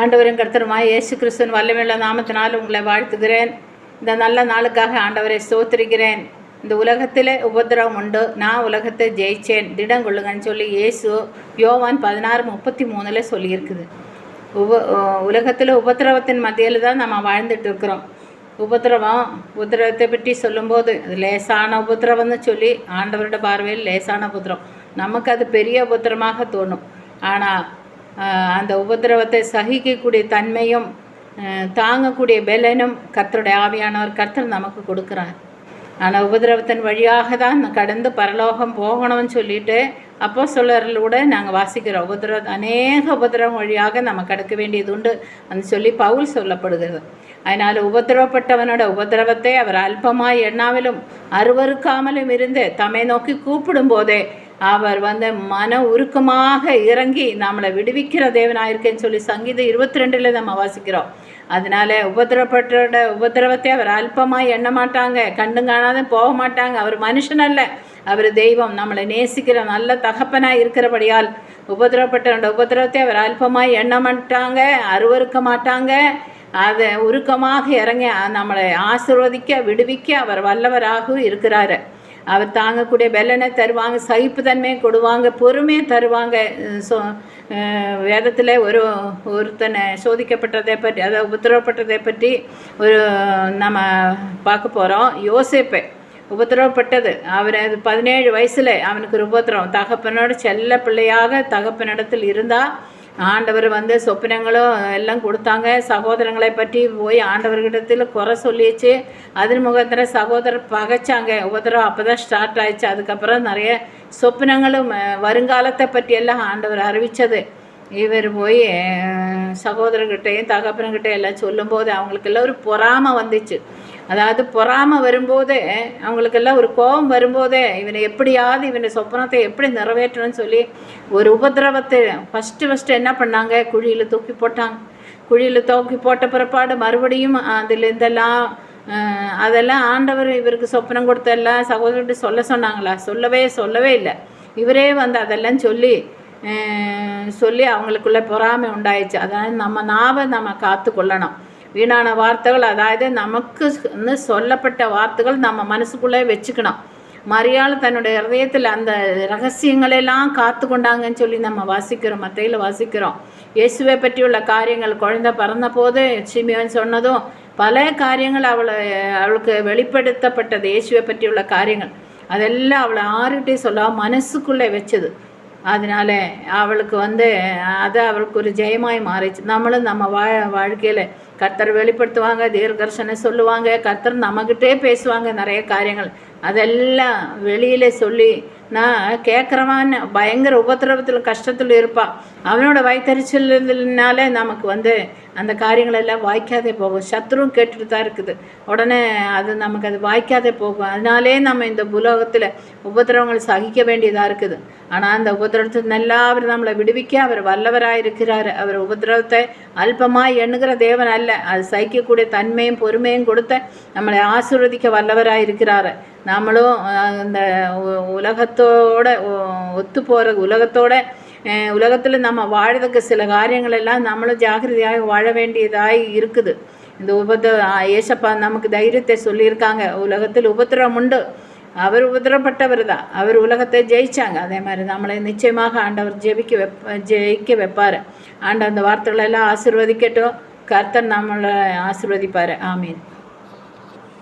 ஆண்டவரும் கர்த்தருமாய் இயேசு கிறிஸ்துவின் வல்லமையுள்ள நாமத்தினால் உங்களை வாழ்த்துகிறேன். இந்த நல்ல நாளுக்காக ஆண்டவரை சோத்திருக்கிறேன் இந்த உலகத்தில் உபத்திரவம் உண்டு. நான் உலகத்தை ஜெயிச்சேன். திடம் கொள்ளுங்கன்னு சொல்லி இயேசு யோவான் பதினாறு முப்பத்தி மூணில் சொல்லியிருக்குது. உப உலகத்தில் உபதிரவத்தின் மத்தியில் தான் நம்ம வாழ்ந்துட்டு இருக்கிறோம். உபதிரவம் உபத்திரவத்தை பற்றி சொல்லும்போது அது லேசான உபதிரவம்னு சொல்லி ஆண்டவரோட பார்வையில் லேசான உபத்திரம். நமக்கு அது பெரிய உபத்திரமாக தோணும். ஆனால் அந்த உபத்திரவத்தை சகிக்கக்கூடிய தன்மையும் தாங்கக்கூடிய பலனும் கர்த்தருடைய ஆவியானவர் கர்த்தர் நமக்கு கொடுக்குறார். ஆனால் உபதிரவத்தின் வழியாக தான் கடந்து பரலோகம் போகணும்னு சொல்லிட்டு அப்போ சொல்லர்களோட நாங்கள் வாசிக்கிறோம். உபதிரவ அநேக உபதிரவம் வழியாக நம்ம கடக்க வேண்டியது உண்டு அந்த சொல்லி பவுல் சொல்லப்படுகிறது. அதனால் உபதிரவப்பட்டவனோட உபதிரவத்தை அவர் அல்பமாய் எண்ணாமலும் அருவறுக்காமலும் இருந்து தம்மை நோக்கி கூப்பிடும் போதே அவர் வந்து மன உருக்கமாக இறங்கி நம்மளை விடுவிக்கிற தேவனாயிருக்கேன்னு சொல்லி சங்கீதம் இருபத்தி ரெண்டில் நம்ம வாசிக்கிறோம். அதனால உபதிரப்பட்டோட உபதிரவத்தை அவர் அல்பமாக எண்ண மாட்டாங்க கண்டு காணாத போக மாட்டாங்க. அவர் மனுஷன் அல்ல. அவர் தெய்வம். நம்மளை நேசிக்கிற நல்ல தகப்பனாக இருக்கிறபடியால் உபதிரப்பட்டவனோட உபதிரவத்தை அவர் அல்பமாக எண்ண மாட்டாங்க அருவறுக்க மாட்டாங்க. அதை உருக்கமாக இறங்கி நம்மளை ஆசிர்வதிக்க விடுவிக்க அவர் வல்லவராகவும் இருக்கிறாரு. அவர் தாங்கக்கூடிய வெள்ளனை தருவாங்க சகிப்புத்தன்மையை கொடுவாங்க பொறுமையை தருவாங்க. சோ வேதத்தில் ஒரு ஒருத்தனை சோதிக்கப்பட்டதை பற்றி அதாவது உபத்திரவப்பட்டதை பற்றி ஒரு நம்ம பார்க்க போகிறோம் யோசிப்பை உபத்திரவப்பட்டது. அவர் அது பதினேழு வயசில் அவனுக்கு ஒரு உபத்திரம். தகப்பனோட செல்ல பிள்ளையாக தகப்பனிடத்தில் இருந்தால் ஆண்டவர் வந்து சொப்பனங்களும் எல்லாம் கொடுத்தாங்க. சகோதரங்களை பற்றி போய் ஆண்டவர்கிட்டத்தில் குறை சொல்லிச்சு. அதன் முகத்தில் சகோதரர் பகைச்சாங்க. உபதரம் அப்போ தான் ஸ்டார்ட் ஆயிடுச்சு. அதுக்கப்புறம் நிறைய சொப்பனங்களும் வருங்காலத்தை பற்றியெல்லாம் ஆண்டவர் அறிவித்தது இவர் போய் சகோதரர்கிட்டையும் தகப்பனங்கிட்டையும் எல்லாம் சொல்லும்போது அவங்களுக்கெல்லாம் ஒரு பொறாமை வந்துச்சு. அதாவது பொறாமை வரும்போதே அவங்களுக்கெல்லாம் ஒரு கோபம் வரும்போதே இவனை எப்படியாவது இவனை சொப்பனத்தை எப்படி நிறைவேற்றணும்னு சொல்லி ஒரு உபதிரவத்தை ஃபஸ்ட்டு ஃபஸ்ட்டு என்ன பண்ணாங்க? குழியில் தூக்கி போட்டாங்க. குழியில் தூக்கி போட்ட பிற்பாடு மறுபடியும் அதில் இருந்தெல்லாம் அதெல்லாம் ஆண்டவர் இவருக்கு சொப்பனம் கொடுத்தெல்லாம் சகோதரர்கிட்ட சொல்ல சொன்னாங்களா? சொல்லவே சொல்லவே இல்லை. இவரே வந்து அதெல்லாம் சொல்லி சொல்லி அவங்களுக்குள்ளே பொறாமை உண்டாயிடுச்சு. அதாவது நம்ம நாவை நம்ம காத்து கொள்ளணும் வீணான வார்த்தைகள் அதாவது நமக்கு சொல்லப்பட்ட வார்த்தைகள் நம்ம மனசுக்குள்ளே வச்சுக்கணும். மரியாள் தன்னுடைய ஹൃദயத்தில் அந்த ரகசியங்களெல்லாம் காத்து கொண்டாங்கன்னு சொல்லி நம்ம வாசிக்கிறோம் மத்தையில் வாசிக்கிறோம். இயேசுவை பற்றியுள்ள காரியங்கள் குழந்தை பிறந்த போது சிமியோன் சொன்னதும் பல காரியங்கள் அவளை அவளுக்கு வெளிப்படுத்தப்பட்டது இயேசுவை பற்றியுள்ள காரியங்கள். அதெல்லாம் அவளை ஆறுகிட்டே சொல்ல மனசுக்குள்ளே வச்சது. அதனால அவளுக்கு வந்து அது அவளுக்கு ஒரு ஜெயமாய் மாறிச்சு. நம்மளும் நம்ம வா வாழ்க்கையில் கர்த்தர் வெளிப்படுத்துவாங்க தீர்கர்ஷனை சொல்லுவாங்க கர்த்தர் நம்மக்கிட்டே பேசுவாங்க நிறைய காரியங்கள். அதெல்லாம் வெளியில் சொல்லி நான் கேட்குறவான் பயங்கர உபத்திரவத்தில் கஷ்டத்தில் இருப்பான் அவனோட வயிற்றுச்சல்னால நமக்கு வந்து அந்த காரியங்கள் எல்லாம் வாய்க்காதே போகும். சத்ருவும் கேட்டுட்டு தான் இருக்குது. உடனே அது நமக்கு அது வாய்க்காதே போகும். அதனாலே நம்ம இந்த புலோகத்தில் உபத்திரவங்கள் சகிக்க வேண்டியதாக இருக்குது. ஆனால் அந்த உபத்திரவத்தில் நல்லா அவர் நம்மளை விடுவிக்க அவர் வல்லவராக இருக்கிறார் அவர் உபத்திரவத்தை அல்பமாக எண்ணுகிற தேவன் அல்ல. அது சகிக்கக்கூடிய தன்மையும் பொறுமையும் கொடுத்த நம்மளை ஆசீர்வதிக்க வல்லவராக இருக்கிறார் நம்மளும் அந்த உலகத்தை உலகத்தோட ஒத்து போகிற உலகத்தோட உலகத்தில் நம்ம வாழ்றதுக்கு சில காரியங்கள் எல்லாம் நம்மளும் ஜாகிரதையாக வாழ வேண்டியதாக இருக்குது. இந்த உபத ஏசப்பா நமக்கு தைரியத்தை சொல்லியிருக்காங்க. உலகத்தில் உபத்திரம் உண்டு. அவர் உபத்திரப்பட்டவர் தான் அவர் உலகத்தை ஜெயிச்சாங்க. அதே மாதிரி நம்மளை நிச்சயமாக ஆண்டவர் ஜெபிக்க வைப்ப ஜெயிக்க வைப்பார். ஆண்ட அந்த வார்த்தைகளெல்லாம் ஆசிர்வதிக்கட்டும். கர்த்தன் நம்மளை ஆசிர்வதிப்பார். ஆமீன்.